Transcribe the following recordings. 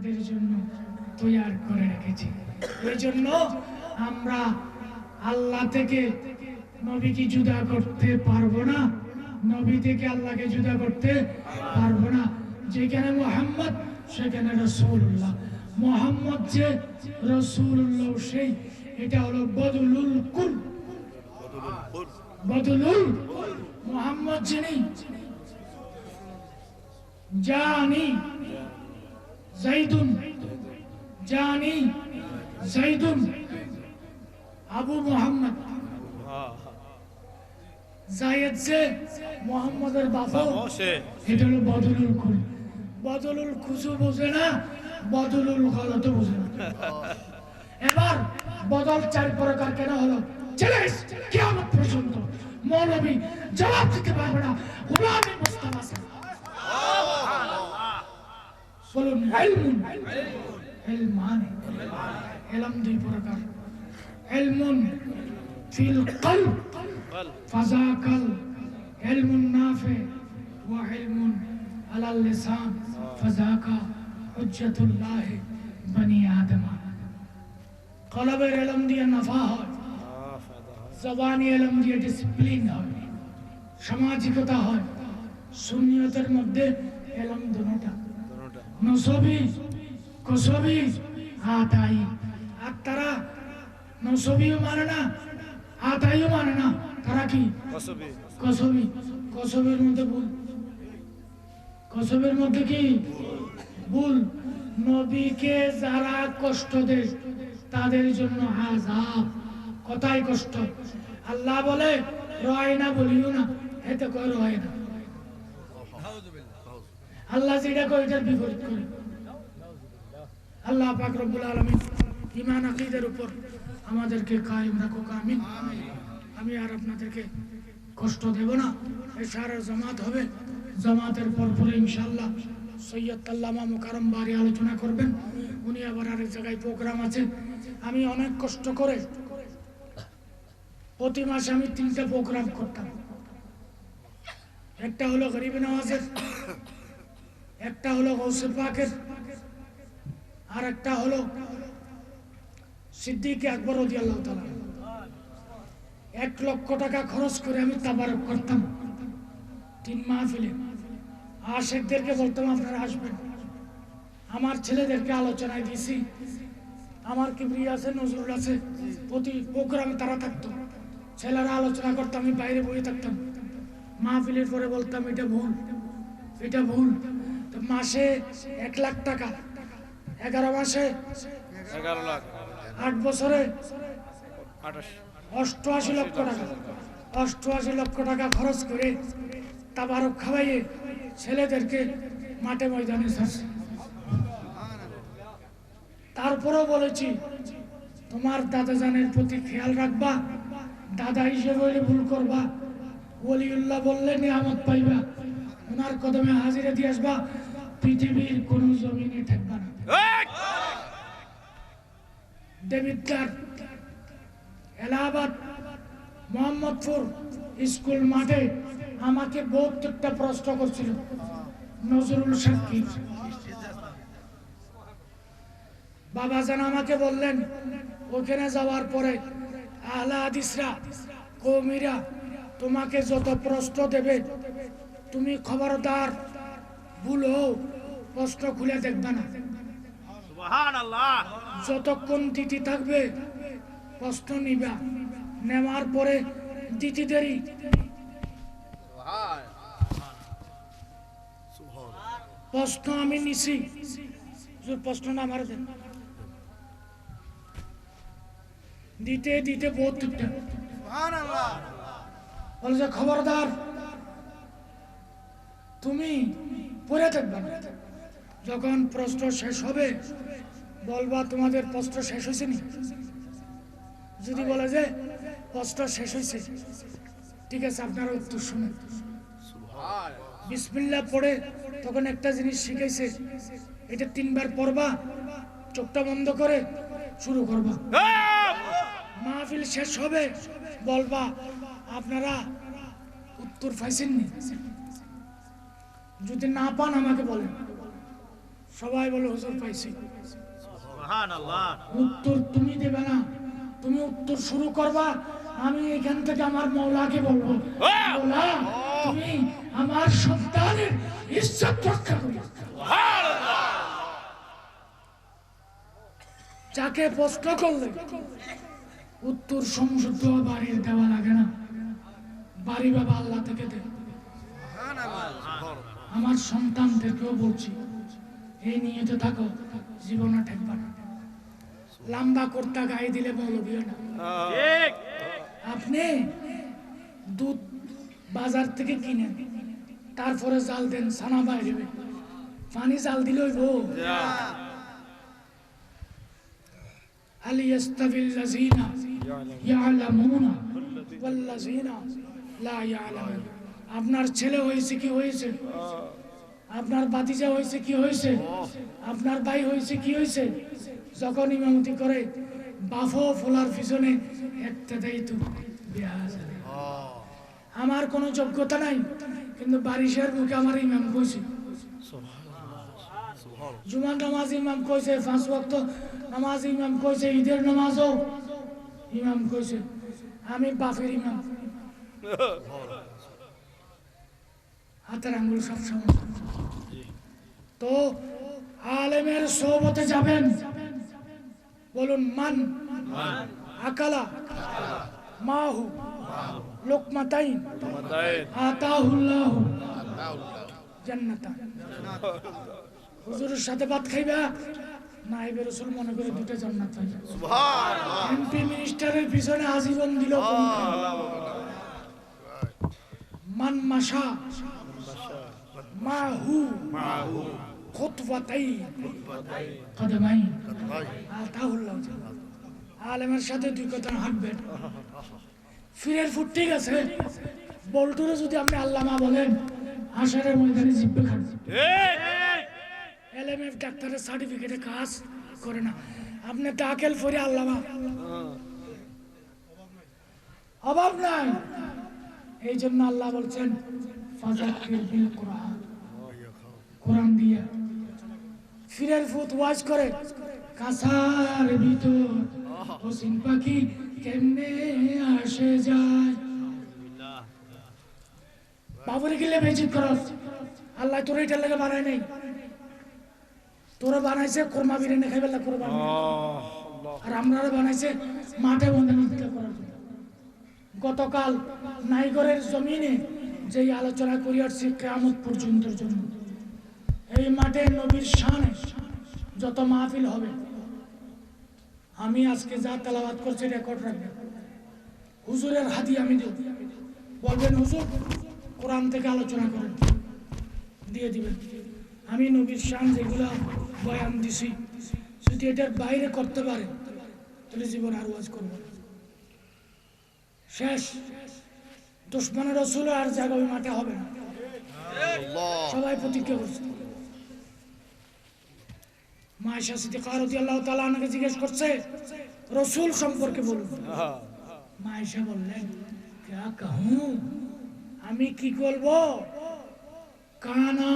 তোমাদের জন্য তৈয়ার করে রেখেছি। এই জন্য আমরা আল্লাহ থেকে নবীকে জুদা করতে পারব না, নবী থেকে আল্লাহকে জুদা করতে পারব না। যেখানে মোহাম্মদ, সেখানে রসুল্লাহ মোহাম্মদ যে রসুল্লাহ সেই এটা হলো বদলুল কুল। বদলুল মোহাম্মদ যিনি, জানি জাইদুন জানি জাইদুন আবু মোহাম্মদ। জায়েদ সে মোহাম্মদের বাবা। এটা হলো বদলুল কুল। বদলুল খুশু বোঝে না বদলুল গলত বোঝে না। এবার বদল চার প্রকার কেন হলো? চ্যালেঞ্জ কিয়ামত পর্যন্ত। মৌলবী জবাব দিতে পারবে না। গোলামী মুস্তাফা বলুন এলম দুই প্রকার। ফিল এলমুন নাফে। ওয়া কলবের এলম দিয়ে নাফা হয়। জবানি এলম দিয়ে ডিসিপ্লিন হয়। সামাজিকতা হয়। শূন্যতার মধ্যে এলম দুটা নসবি কসবি আতাই আর তারা নসবিও মানে না আতাইও মানে না। তারা কি? কসবি কসবি কসবের মধ্যে ভুল। কসবের মধ্যে কি? ভুল। নবীকে যারা কষ্ট দেয় তাদের জন্য আজাব কথাই কষ্ট। আল্লাহ বলে রয় না বলিও না। এতে কয় রয় না। আল্লাহ যেটা কয় এটার বিপরীত করে। আল্লাহ পাক রব্বুল আলামিন ইমান আকিদের উপর আমাদেরকে কায়েম রাখুক, আমিন। আমি আর আপনাদেরকে কষ্ট দেব না এই সারা জামাত হবে। জামাতের পর পরে ইনশাল্লাহ সৈয়দ আল্লামা মুকারম বাড়ি আলোচনা করবেন। উনি আবার আরেক জায়গায় প্রোগ্রাম আছে। আমি অনেক কষ্ট করে প্রতি মাসে আমি তিনটা প্রোগ্রাম করতাম। একটা হলো গরিব নওয়াজের একটা হলো গৌসে পাকের, আর একটা হলো সিদ্দিক আকবর এক লক্ষ টাকা খরচ করে আমি তাবারক করতাম তিন মাহফিলে। আশেকদেরকে বলতাম, আপনারা আসবেন। আমার ছেলেদেরকে আলোচনায় দিয়েছি আমার কিবরি আছে, নজরুল আছে, প্রতি প্রোগ্রামে তারা থাকতো। ছেলেরা আলোচনা করতাম আমি বাইরে বসে থাকতাম। মাহফিলের পরে বলতাম, এটা ভুল এটা ভুল। মাসে এক লাখ টাকা। এগারো মাসে এগারো লাখ। আট বছরে অষ্টআশি লক্ষ টাকা। অষ্টআশি লক্ষ টাকা খরচ করে তাবারক খাওয়াইয়ে ছেলেদেরকে মাঠে ময়দানে ছাড়ছে। তারপরেও বলেছি তোমার দাদাজানের প্রতি খেয়াল রাখবা। দাদা হিসেবে ভুল করবা। ওলিউল্লাহ বললে নিয়ামত পাইবা। ওনার কদমে হাজিরে দিয়ে আসবা পৃথিবীর কোন জমিনে থাকবা না। দেবিদ্যার এলাহাবাদ মোহাম্মদপুর স্কুল মাঠে আমাকে বহত্তরটা প্রশ্ন করছিল। নজরুল সাক্ষী। বাবা যেন আমাকে বললেন ওখানে যাওয়ার পরে আহলা হাদিসরা কৌমিরা তোমাকে যত প্রশ্ন দেবে তুমি খবরদার ভুলো প্রশ্ন খুলে দেখবে না। যতক্ষণ দিতি থাকবে প্রশ্ন নিবা। নেওয়ার পরে দিতিদেরই প্রশ্ন আমি নিছি। প্রশ্নটা আমার দেন। দিতে দিতে বহুত দিকটা বলে যে খবরদার তুমি পড়ে থাকবে। না। যখন প্রশ্ন শেষ হবে বলবা তোমাদের প্রশ্ন শেষ হয়েছে নি? যদি বলে যে প্রশ্ন শেষ হয়েছে ঠিক আছে আপনারা উত্তর শুনুন বিসমিল্লাহ পড়ে তখন একটা জিনিস শিখেছে এটা তিনবার পড়বা চোখটা বন্ধ করে শুরু করবা। মাহফিল শেষ হবে বলবা আপনারা উত্তর পাইছেন নি? যদি না পান আমাকে বলেন। সবাই বলে হুজুর পাইছি। উত্তর তুমি দেবে না। তুমি উত্তর শুরু করবা। আমি এখান থেকে আমার মৌলাকে বলব। মৌলা তুমি আমার সন্তানের ইজ্জত রক্ষা করি। যাকে প্রশ্ন করলে উত্তর সংশুদ্ধ বাড়ির দেওয়া লাগে না। বাড়ি বাবা আল্লাহ থেকে দে আমার সন্তানদেরকেও বলছি এই নিয়ে তো থাকো জীবনে ঠেকবা না লম্বা কুর্তা গায়ে দিলে মৌলবীও না ঠিক আপনি দুধ বাজার থেকে কিনেন তারপরে জাল দেন সানা বাইরে পানি জাল দিলে হইব هل يستوي الذين يعلمون والذين لا يعلمون আপনার ছেলে হয়েছে কি হয়েছে? আপনার বাতিজা হয়েছে কি হয়েছে? আপনার ভাই হয়েছে কি হয়েছে? যখন ইমামতি করে বাফো ফোলার পিছনে একটা তো আমার কোনো যোগ্যতা নাই, কিন্তু বারিশের মুখে আমার ইমাম কইছে জুমার নামাজ ইমাম কইছে, পাঁচ ওয়াক্ত নামাজ ইমাম কইছে, ঈদের নামাজও ইমাম কইছে। আমি বাপের ইমাম। হাতের আঙ্গুল সব সময় তো আলেমের সোহবতে যাবেন। বলুন মান। আকালা। মাহু। লোকমাতাইন। আতাহুল্লাহ জান্নাতা হুজুরের সাথে ভাত খাইবা? নাইবে রসুল মনে করে দুটো জান্নাত পাইবে এমপি মিনিস্টারের পিছনে আজীবন দিল মান মাসা মাহু খুতওয়াতাই কদমাই আতাহুল্লাহ জান্নাত আলেমের সাথে দুই কথা হাঁটবেন ফিরের ফুট ঠিক আছে বল্টুরে যদি আপনি আল্লামা বলেন হাসারের ময়দানে জিব্বে খান। এলএমএফ ডাক্তারের সার্টিফিকেটে কাজ করে না। আপনি দাখিল ফরি আল্লামা। অভাব নাই। এই জন্য আল্লাহ বলছেন ফাজাক্কির বিল কোরআন। কোরআন দিয়ে। ফিরের ফুত ওয়াজ করে কাঁসার ভিতর হসিন পাখি কেমনে আসে যায়। বাবুরে গেলে বেজিত করস। আল্লাহ তোর এটা লাগে বানায় নাই। তোরা বানাইছে কোরমা বিরিয়ানি খাইবে না কোরবানি আর আমরা বানাইছে মাঠে বন্ধ করার জন্য। গতকাল নাইগরের জমিনে যেই আলোচনা করি আসছি কেয়ামত পর্যন্তর জন্য। এই মাঠে নবীর শানে যত মাহফিল হবে আমি আজকে যা তালাবাদ করছি রেকর্ড রাখবেন। হুজুরের হাতি আমি দেব। বলবেন হুজুর কোরআন থেকে আলোচনা করেন। দিয়ে দিবেন। আমি নবীর শান যেগুলা বয়ান দিছি যদি এটার বাইরে করতে পারে তাহলে জীবন আর ওয়াজ করব। শেষ। দুশ্মনের রসুল আর জায়গা ওই মাঠে হবে না। সবাই প্রতিজ্ঞা করছে। মায়েশা সিদ্দিকা রদি আল্লাহ তালা জিজ্ঞেস করছে রসুল সম্পর্কে বলুন। বললেন আমি কি বলব কানা।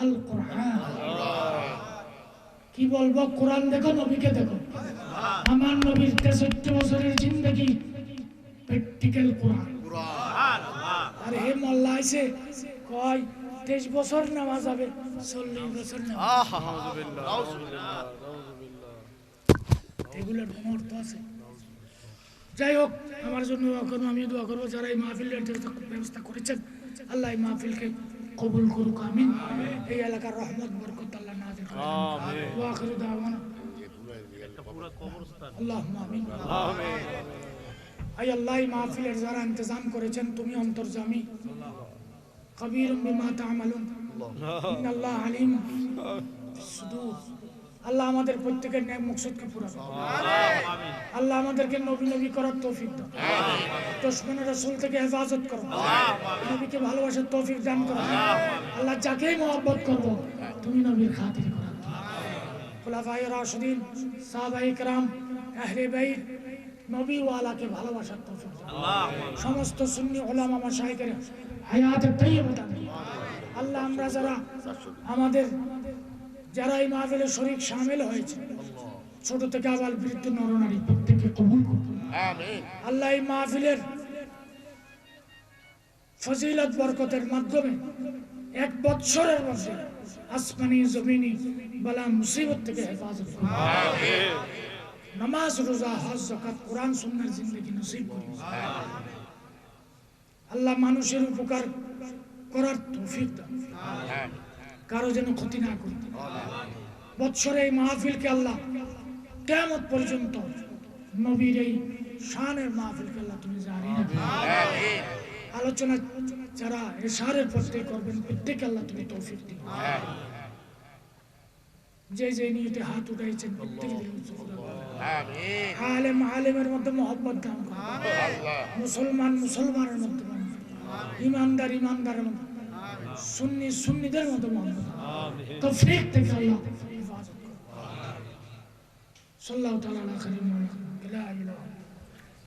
আল কোরআন কি বলব? কোরআন দেখো নবীকে দেখো। আমার নবীর তেষট্ট বছরের জিন্দগি প্র্যাকটিক্যাল কোরআন। আর হে মোল্লা আছে কয় তেইশ বছর নামাজ হবে চল্লিশ বছর এগুলোর মুহূর্ত আছে। যাই হোক আমার জন্য দোয়া করব আমি দোয়া করব। যারা এই মাহফিলের ব্যবস্থা করেছেন আল্লাহ এই মাহফিলকে কবুল করুক আমিন। এই এলাকার রহমত বরকত আল্লাহ আমিন। আই আল্লাহ এই মাহফিলের যারা ইন্তজাম করেছেন তুমি অন্তর্জামী। কবির বিমা তা'মালুন ইন্নাল্লাহ আলিম সুদূর আল্লাহ আমাদের প্রত্যেকের ন্যায় মকসদকে পুরা করুন। আল্লাহ আমাদেরকে নবী নবী করার তৌফিক দাও দুশ্মনের রাসূল থেকে হেফাজত করো নবীকে ভালোবাসার তৌফিক দান করো আল্লাহ যাকেই মহব্বত করবো তুমি নবীর খাতির করো খুলাফায়ে রাশিদিন সাহাবায়ে کرام আহলে বাইত নবী ওয়ালাকে ভালোবাসার তৌফিক দাও সমস্ত সুন্নি উলামা মাশায়েখের হায়াত আল্লাহ আমরা যারা আমাদের যারা এই মাহফিলে শরীক সামিল হয়েছে ছোট থেকে আবার বৃদ্ধ নরনারী প্রত্যেকে কবুল আল্লাহ এই মাহফিলের ফজিলত বরকতের মাধ্যমে এক বৎসরের মধ্যে আসমানি জমিনি বালা মুসিবত থেকে হেফাজত। নামাজ রোজা হজ জাকাত কোরআন সুন্নাহর জিন্দগি নসিব করুন। আল্লাহ মানুষের উপকার করার তৌফিক দান। কারও যেন ক্ষতি না করে বৎসরে এই মাহফিলকে আল্লাহ কেমন পর্যন্ত নবীর এই শানের মাহফিলকে আল্লাহ তুমি জানি আলোচনা যারা এশারের পথে করবেন প্রত্যেকে আল্লাহ তুমি তৌফিক দিও যে যে নিয়তে হাত উঠাইছেন আলেম আলেমের মধ্যে মোহব্বত দান মুসলমান মুসলমানের মধ্যে। ইমানদার ইমানদারের মতো। সুন্নি সুন্নিদের মধ্যে মোহাম্মদ তৌফিক থেকে আল্লাহ হেফাজত করো। সাল্লাল্লাহু